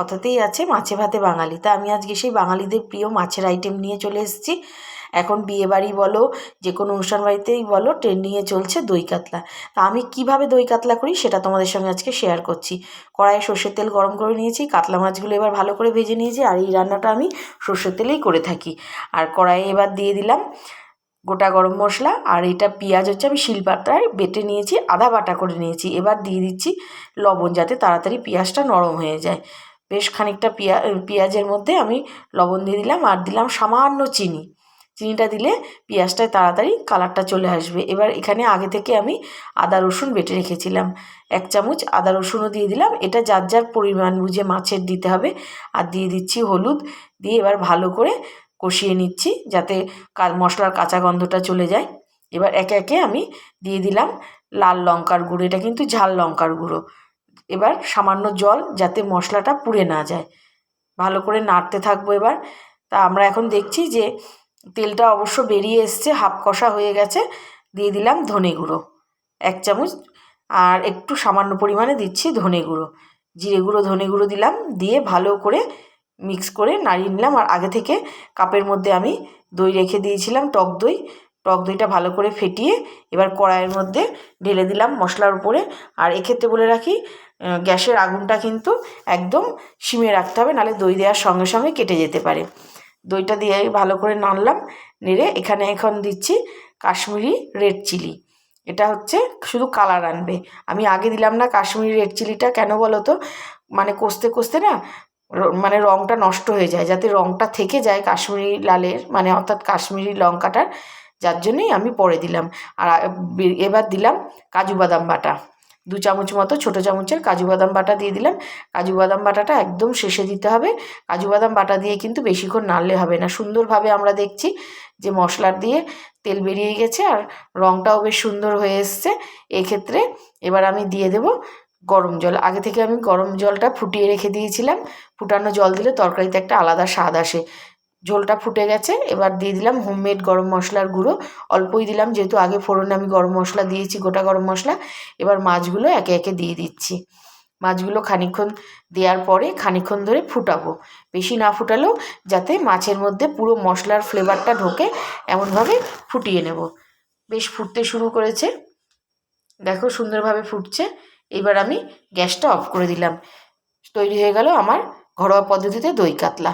কথাতেই আছে, মাছে ভাতে বাঙালি। তা আমি আজকে সেই বাঙালিদের প্রিয় মাছের আইটেম নিয়ে চলে এসেছি। এখন বিয়েবাড়ি বলো যে কোনো অনুষ্ঠান বাড়িতেই বলো ট্রেন্ডিংয়ে চলছে দই কাতলা। তা আমি কীভাবে দই কাতলা করি সেটা তোমাদের সঙ্গে আজকে শেয়ার করছি। কড়াইয়ে সর্ষের তেল গরম করে নিয়েছি, কাতলা মাছগুলো এবার ভালো করে ভেজে নিয়েছি, আর এই রান্নাটা আমি সর্ষের তেলেই করে থাকি। আর কড়াইয়ে এবার দিয়ে দিলাম গোটা গরম মশলা, আর এটা পেঁয়াজ হচ্ছে আমি শিলপাতায় বেটে নিয়েছি, আদা বাটা করে নিয়েছি। এবার দিয়ে দিচ্ছি লবণ যাতে তাড়াতাড়ি পেঁয়াজটা নরম হয়ে যায়। বেশ খানিকটা পেঁয়া পেঁয়াজের মধ্যে আমি লবণ দিয়ে দিলাম আর দিলাম সামান্য চিনি। চিনিটা দিলে পেঁয়াজটায় তাড়াতাড়ি কালারটা চলে আসবে। এবার এখানে আগে থেকে আমি আদা, রসুন বেটে রেখেছিলাম। এক চামচ আদা, রসুনও দিয়ে দিলাম। এটা যার যার পরিমাণ বুঝে মাছের দিতে হবে। আর দিয়ে দিচ্ছি হলুদ। দিয়ে এবার ভালো করে কষিয়ে নিচ্ছি যাতে মশলার কাঁচা গন্ধটা চলে যায়। এবার একে একে আমি দিয়ে দিলাম লাল লঙ্কার গুঁড়ো। এটা কিন্তু ঝাল লঙ্কার গুঁড়ো। এবার সামান্য জল যাতে মশলাটা পুড়ে না যায়। ভালো করে নাড়তে থাকব এবার। তা আমরা এখন দেখছি যে তেলটা অবশ্য বেরিয়ে এসছে, হাফ কষা হয়ে গেছে। দিয়ে দিলাম ধনে গুঁড়ো, এক চামচ। আর একটু সামান্য পরিমাণে দিচ্ছি ধনে গুঁড়ো। জিরে গুঁড়ো, ধনে গুঁড়ো দিলাম। দিয়ে ভালো করে মিক্স করে নাড়িয়ে নিলাম। আর আগে থেকে কাপের মধ্যে আমি দই রেখে দিয়েছিলাম, টক দই। টক দইটা ভালো করে ফেটিয়ে এবার কড়াইয়ের মধ্যে ঢেলে দিলাম মশলার উপরে। আর এক্ষেত্রে বলে রাখি গ্যাসের আগুনটা কিন্তু একদম সিমে রাখতে হবে, নাহলে দই দেওয়ার সঙ্গে সঙ্গে কেটে যেতে পারে। দইটা দিয়ে ভালো করে নাড়লাম, নেড়ে এখানে এখন দিচ্ছি কাশ্মীরি রেড চিলি। এটা হচ্ছে শুধু কালার আনবে। আমি আগে দিলাম না কাশ্মীরি রেড চিলিটা, কেন বলো তো? মানে কষতে কষতে না মানে রঙটা নষ্ট হয়ে যায়, যাতে রঙটা থেকে যায় কাশ্মীরি লালের মানে অর্থাৎ কাশ্মীরি লঙ্কাটার। যার জন্যই আমি পরে দিলাম। আর এবার দিলাম কাজু বাদাম বাটা। দু চামচ মতো ছোটো চামচের কাজু বাদাম বাটা দিয়ে দিলাম। কাজু বাদাম বাটাটা একদম শেষে দিতে হবে। কাজু বাদাম বাটা দিয়ে কিন্তু বেশিক্ষণ নাড়লে হবে না। সুন্দরভাবে আমরা দেখছি যে মশলার দিয়ে তেল বেরিয়ে গেছে আর রঙটাও বেশ সুন্দর হয়ে এসছে। এক্ষেত্রে এবার আমি দিয়ে দেব গরম জল। আগে থেকে আমি গরম জলটা ফুটিয়ে রেখে দিয়েছিলাম। ফুটানো জল দিলে তরকারিতে একটা আলাদা স্বাদ আসে। ঝোলটা ফুটে গেছে। এবার দিয়ে দিলাম হোমমেড গরম মশলার গুঁড়ো। অল্পই দিলাম, যেহেতু আগে ফোড়নে আমি গরম মশলা দিয়েছি, গোটা গরম মশলা। এবার মাছগুলো একে একে দিয়ে দিচ্ছি। মাছগুলো খানিক্ষণ দেওয়ার পরে খানিক্ষণ ধরে ফুটাবো। বেশি না ফুটালেও যাতে মাছের মধ্যে পুরো মশলার ফ্লেভারটা ঢোকে, এমনভাবে ফুটিয়ে নেব। বেশ ফুটতে শুরু করেছে। দেখো সুন্দরভাবে ফুটছে। এবার আমি গ্যাসটা অফ করে দিলাম। তৈরি হয়ে গেল আমার ঘরোয়া পদ্ধতিতে দই কাতলা।